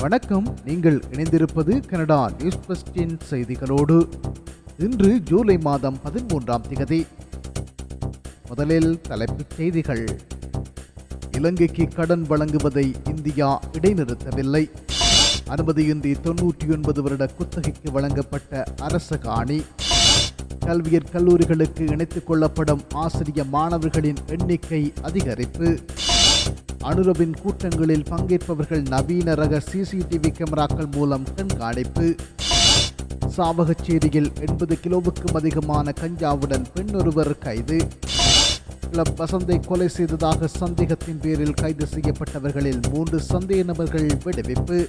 வணக்கம். நீங்கள் இணைந்திருப்பது கனடா நியூஸ் பஸ்டின் செய்திகளோடு. இன்று ஜூலை மாதம் பதிமூன்றாம் திகதி. முதலில் தலைப்புச் செய்திகள். இலங்கைக்கு கடன் வழங்குவதை இந்தியா இடைநிறுத்தவில்லை. அனுமதியின்றி தொன்னூற்றி ஒன்பது வருட குத்தகைக்கு வழங்கப்பட்ட அரச காணி. கல்வியற் கல்லூரிகளுக்கு இணைத்துக் கொள்ளப்படும் ஆசிரிய மாணவர்களின் எண்ணிக்கை அதிகரிப்பு. அனுரவின் கூட்டங்களில் பங்கேற்பவர்கள் நவீன ரக சிசிடிவி கேமராக்கள் மூலம் கண்காணிப்பு. சாவகச்சேரியில் எண்பது கிலோவுக்கும் அதிகமான கஞ்சாவுடன் பெண்ணொருவர் கைது. கிளப் வசந்தை கொலை செய்ததாக சந்தேகத்தின் பேரில் கைது செய்யப்பட்டவர்களில் மூன்று சந்தேக நபர்கள் விடுவிப்பு.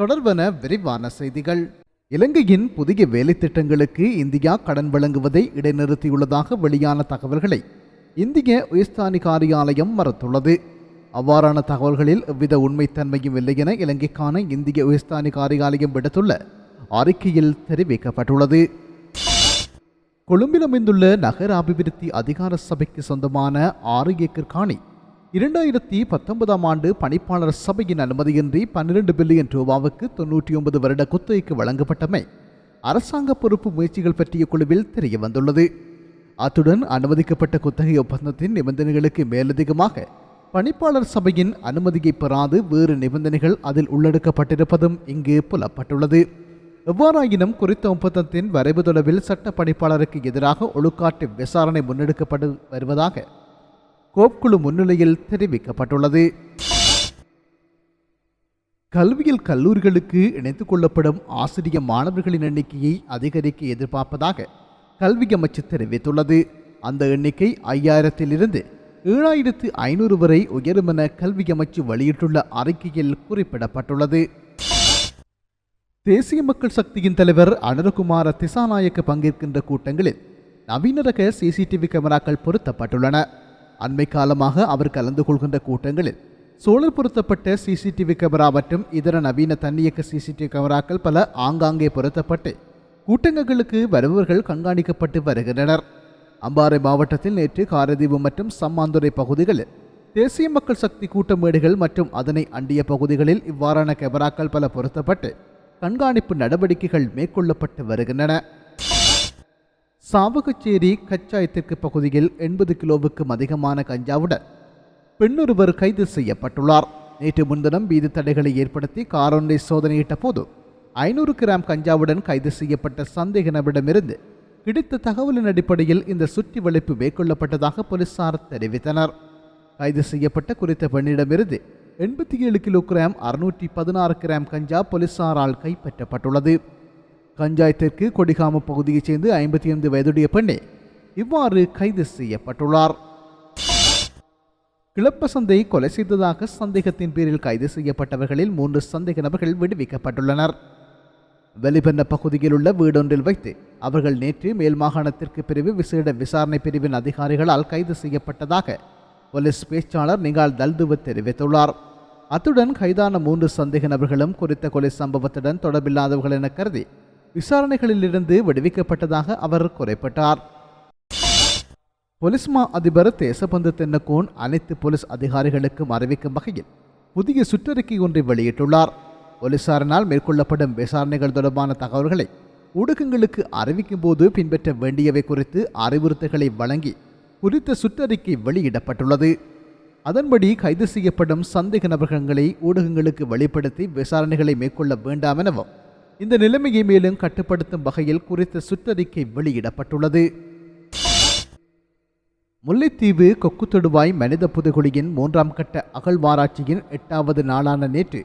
தொடர்பன விரிவான செய்திகள். இலங்கையின் புதிய வேலை திட்டங்களுக்கு இந்தியா கடன் வழங்குவதை இடைநிறுத்தியுள்ளதாக வெளியான தகவல்களை இந்திய உயர்ஸ்தானி காரியாலயம் மறுத்துள்ளது. அவ்வாறான தகவல்களில் எவ்வித உண்மைத்தன்மையும் இல்லை என இலங்கைக்கான இந்திய உயர்ஸ்தானி காரியாலயம் விடுத்துள்ள அறிக்கையில் தெரிவிக்கப்பட்டுள்ளது. கொழும்பில் அமைந்துள்ள நகர அபிவிருத்தி அதிகார சபைக்கு சொந்தமான ஆறு ஏக்கர் காணி இரண்டாயிரத்தி பத்தொன்பதாம் ஆண்டு பணிப்பாளர் சபையின் அனுமதியின்றி பன்னிரண்டு பில்லியன் ரூபாவுக்கு தொன்னூற்றி ஒன்பது வருட குத்தகைக்கு வழங்கப்பட்டமை அரசாங்க பொறுப்பு முயற்சிகள் பற்றிய குழுவில் தெரிய வந்துள்ளது அத்துடன் அனுமதிக்கப்பட்ட குத்தகை ஒப்பந்தத்தின் நிபந்தனைகளுக்கு மேலதிகமாக பணிப்பாளர் சபையின் அனுமதியை பெறாது வேறு நிபந்தனைகள் அதில் உள்ளடக்கப்பட்டிருப்பதும் இங்கு புலப்பட்டுள்ளது. எவ்வாறாயினும் குறித்த ஒப்பந்தத்தின் வரைவு தொடர்பில் சட்ட பணிப்பாளருக்கு எதிராக ஒழுக்காட்டு விசாரணை முன்னெடுக்கப்பட்டு வருவதாக கோப்குழு முன்னிலையில் தெரிவிக்கப்பட்டுள்ளது. கல்வியில் கல்லூரிகளுக்கு இணைத்துக் கொள்ளப்படும் ஆசிரிய மாணவர்களின் எண்ணிக்கையை அதிகரிக்க எதிர்பார்ப்பதாக கல்வி அமைச்சு தெரிவித்துள்ளது. அந்த எண்ணிக்கை ஐயாயிரத்திலிருந்து ஏழாயிரத்து ஐநூறு வரை உயரும் என கல்வி அமைச்சு வெளியிட்டுள்ள அறிக்கையில் குறிப்பிடப்பட்டுள்ளது. தேசிய மக்கள் சக்தியின் தலைவர் அனுரகுமார திசாநாயக்க பங்கேற்கின்ற கூட்டங்களில் நவீன ரக சிசிடிவி கேமராக்கள் பொருத்தப்பட்டுள்ளன. அண்மை காலமாக அவர் கலந்து கொள்கின்ற கூட்டங்களில் சோழர் பொருத்தப்பட்ட சிசிடிவி கேமரா மற்றும் இதர நவீன தன்னியக்க சிசிடிவி கேமராக்கள் பல ஆங்காங்கே பொருத்தப்பட்டு கூட்டங்களுக்கு வருபவர்கள் கண்காணிக்கப்பட்டு வருகின்றனர். அம்பாறை மாவட்டத்தில் நேற்று காரதீவு மற்றும் சம்மாந்துறை பகுதிகளில் தேசிய மக்கள் சக்தி கூட்ட மேடுகள் மற்றும் அதனை அண்டிய பகுதிகளில் இவ்வாறான கேமராக்கள் பல பொருத்தப்பட்டு கண்காணிப்பு நடவடிக்கைகள் மேற்கொள்ளப்பட்டு வருகின்றன. சாவகச்சேரி கச்சாயத்திற்கு பகுதியில் எண்பது கிலோவுக்கும் அதிகமான கஞ்சாவுடன் பெண்ணொருவர் கைது செய்யப்பட்டுள்ளார். நேற்று முன்தினம் வீதி தடைகளை ஏற்படுத்தி காரொன்றை சோதனையிட்ட போது ஐநூறு கிராம் கஞ்சாவுடன் கைது செய்யப்பட்ட சந்தேக நபரிடமிருந்து கிடைத்த தகவலின் அடிப்படையில் இந்த சுற்றி வளைப்பு மேற்கொள்ளப்பட்டதாக போலீசார் தெரிவித்தனர். கைது செய்யப்பட்ட குறித்த பெண்ணிடமிருந்து எண்பத்தி ஏழு கிலோ கிராம் அறுநூற்றி பதினாறு கிராம் கஞ்சா போலீசாரால் கைப்பற்றப்பட்டுள்ளது. கஞ்சாயத்திற்கு கொடிகாம பகுதியைச் சேர்ந்து ஐம்பத்தி ஐந்து வயதுடைய பெண்ணே இவ்வாறு கைது செய்யப்பட்டுள்ளார். கிளப்பசந்தை கொலை செய்ததாக சந்தேகத்தின் பேரில் கைது செய்யப்பட்டவர்களில் மூன்று சந்தேக நபர்கள் விடுவிக்கப்பட்டுள்ளனர். வெளிபெண்ண பகுதியில் உள்ள வீடொன்றில் வைத்து அவர்கள் நேற்று மேல் மாகாணத்திற்கு பிரிவு விசேட விசாரணை பிரிவின் அதிகாரிகளால் கைது செய்யப்பட்டதாக போலீஸ் பேச்சாளர் நிகால் தல்துவ தெரிவித்துள்ளார். அத்துடன் கைதான மூன்று சந்தேக நபர்களும் குறித்த கொலை சம்பவத்துடன் தொடர்பில்லாதவர்கள் என கருதி விசாரணைகளிலிருந்து விடுவிக்கப்பட்டதாக அவர் குறைப்பட்டார். பொலிஸ்மா அதிபர் தேசபந்து தென்னகோன் அனைத்து போலீஸ் அதிகாரிகளுக்கும் அறிவிக்கும் வகையில் புதிய சுற்றறிக்கை ஒன்றை வெளியிட்டுள்ளார். போலீசாரினால் மேற்கொள்ளப்படும் விசாரணைகள் தொடர்பான தகவல்களை ஊடகங்களுக்கு அறிவிக்கும் போது பின்பற்ற வேண்டியவை குறித்து அறிவுறுத்தல்களை வழங்கி குறித்த சுற்றறிக்கை வெளியிடப்பட்டுள்ளது. அதன்படி கைது செய்யப்படும் சந்தேக நபர்களை ஊடகங்களுக்கு வெளிப்படுத்தி விசாரணைகளை மேற்கொள்ள வேண்டாம் எனவும் இந்த நிலைமையை மேலும் கட்டுப்படுத்தும் வகையில் குறித்த சுற்றறிக்கை வெளியிடப்பட்டுள்ளது. முல்லைத்தீவு கொக்குத்தொடுவாய் மனித புதுகுழியின் மூன்றாம் கட்ட அகழ்வாராய்ச்சியின் எட்டாவது நாளான நேற்று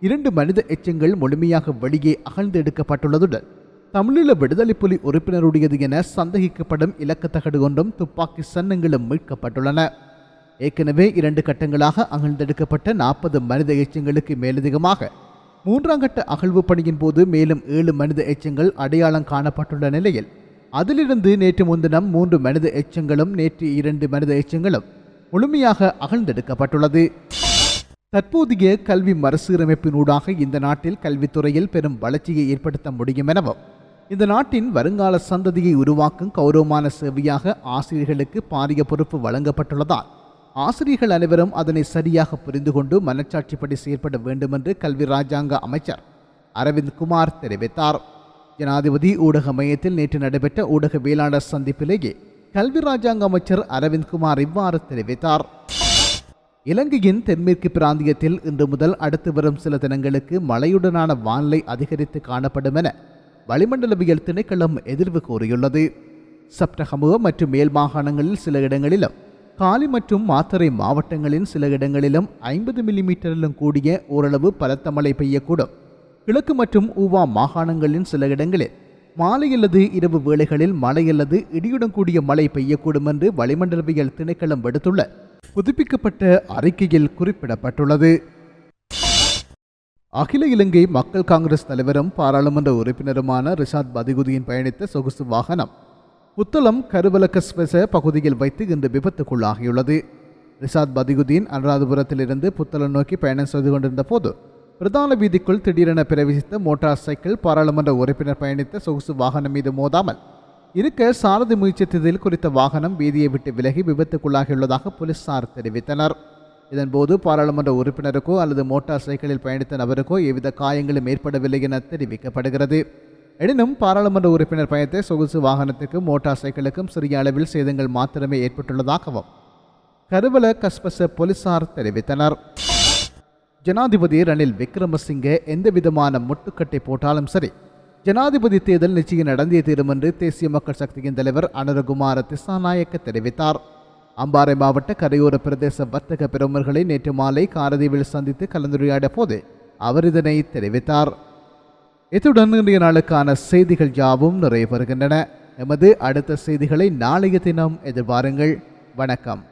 இரண்டு மனித எச்சங்கள் முழுமையாக வெளியே அகழ்ந்தெடுக்கப்பட்டுள்ளதுடன் தமிழீழ விடுதலை புலி உறுப்பினருடையது என சந்தேகிக்கப்படும் இலக்கத்தகடு ஒன்றும் துப்பாக்கி சன்னங்களும் மீட்கப்பட்டுள்ளன. ஏற்கனவே இரண்டு கட்டங்களாக அகழ்ந்தெடுக்கப்பட்ட நாற்பது மனித எச்சங்களுக்கு மேலதிகமாக மூன்றாம் கட்ட அகழ்வு பணியின் போது மேலும் ஏழு மனித எச்சங்கள் அடையாளம் காணப்பட்டுள்ள நிலையில் அதிலிருந்து நேற்று முன்தினம் மூன்று மனித எச்சங்களும் நேற்று இரண்டு மனித எச்சங்களும் முழுமையாக அகழ்ந்தெடுக்கப்பட்டுள்ளது. தற்போதைய கல்வி மறுசீரமைப்பினூடாக இந்த நாட்டில் கல்வித்துறையில் பெரும் வளர்ச்சியை ஏற்படுத்த முடியும் எனவும் இந்த நாட்டின் வருங்கால சந்ததியை உருவாக்கும் கௌரவமான சேவையாக ஆசிரியர்களுக்கு பாரிய பொறுப்பு வழங்கப்பட்டுள்ளதால் ஆசிரியர்கள் அனைவரும் அதனை சரியாக புரிந்து கொண்டு மனச்சாட்சிப்படி செயற்பட வேண்டும் என்று கல்வி ராஜாங்க அமைச்சர் அரவிந்த் குமார் தெரிவித்தார். ஜனாதிபதி ஊடக மையத்தில் நேற்று நடைபெற்ற ஊடகவியலாளர் சந்திப்பிலேயே கல்வி ராஜாங்க அமைச்சர் அரவிந்த் குமார் இவ்வாறு தெரிவித்தார். இலங்கையின் தென்மேற்கு பிராந்தியத்தில் இன்று முதல் அடுத்து வரும் சில தினங்களுக்கு மழையுடனான வானிலை அதிகரித்து காணப்படும் என வளிமண்டலவியல் திணைக்களம் எதிர்வு கூறியுள்ளது. சப்டகமுக மற்றும் மேல் மாகாணங்களில் சில இடங்களிலும் காலி மற்றும் மாத்தறை மாவட்டங்களின் சில இடங்களிலும் ஐம்பது மில்லிமீட்டரிலும் கூடிய ஓரளவு பலத்த மழை பெய்யக்கூடும். கிழக்கு மற்றும் ஊவா மாகாணங்களின் சில இடங்களில் மாலை அல்லது இரவு வேளைகளில் மழை அல்லது இடியுடன் கூடிய மழை பெய்யக்கூடும் என்று வளிமண்டலவியல் திணைக்களம் விடுத்துள்ள புதுப்பிக்கப்பட்ட அறிக்கையில் குறிப்பிடப்பட்டுள்ளது. அகில இலங்கை மக்கள் காங்கிரஸ் தலைவரும் பாராளுமன்ற உறுப்பினருமான ரிஷாத் பதிகுதியின் பயணித்த சொகுசு வாகனம் புத்தளம் கருவலக்கஸ்வச பகுதியில் வைத்து இந்த விபத்துக்குள்ளாகியுள்ளது. ரிசாத் பதிகுதீன் அனுராதபுரத்திலிருந்து புத்தளம் நோக்கி பயணம் செய்து கொண்டிருந்த போது பிரதான வீதிக்குள் திடீரென பிரவேசித்த மோட்டார் சைக்கிள் பாராளுமன்ற உறுப்பினர் பயணித்த சொகுசு வாகனம் மீது மோதாமல் இருக்க சாரதி முயற்சித்ததில் குறித்த வாகனம் வீதியை விட்டு விலகி விபத்துக்குள்ளாகியுள்ளதாக போலீசார் தெரிவித்தனர். இதன்போது பாராளுமன்ற உறுப்பினருக்கோ அல்லது மோட்டார் சைக்கிளில் பயணித்த நபருக்கோ எவ்வித காயங்களும் ஏற்படவில்லை என தெரிவிக்கப்படுகிறது. எனினும் பாராளுமன்ற உறுப்பினர் பயணித்த சொகுசு வாகனத்துக்கும் மோட்டார் சைக்கிளுக்கும் சிறிய அளவில் சேதங்கள் மாத்திரமே ஏற்பட்டுள்ளதாகவும் கருவல கஸ்பச போலீசார் தெரிவித்தனர். ஜனாதிபதி ரணில் விக்ரமசிங்கே எந்த விதமான முட்டுக்கட்டை போட்டாலும் சரி ஜனாதிபதி தேர்தல் நிச்சயம் நடந்தே தீரும் என்று தேசிய மக்கள் சக்தியின் தலைவர் அனுரகுமார திசாநாயக்க தெரிவித்தார். அம்பாறை மாவட்ட கரையோர பிரதேச வர்த்தக பிரமுகர்களை நேற்று மாலை காரதீவில் சந்தித்து கலந்துரையாடிய போது அவர் இதனை தெரிவித்தார். இத்துடன் இன்றைய நாளுக்கான செய்திகள் யாவும் நிறைவு பெறுகின்றன எமது அடுத்த செய்திகளை நாளைய தினம் எதிர்பாருங்கள். வணக்கம்.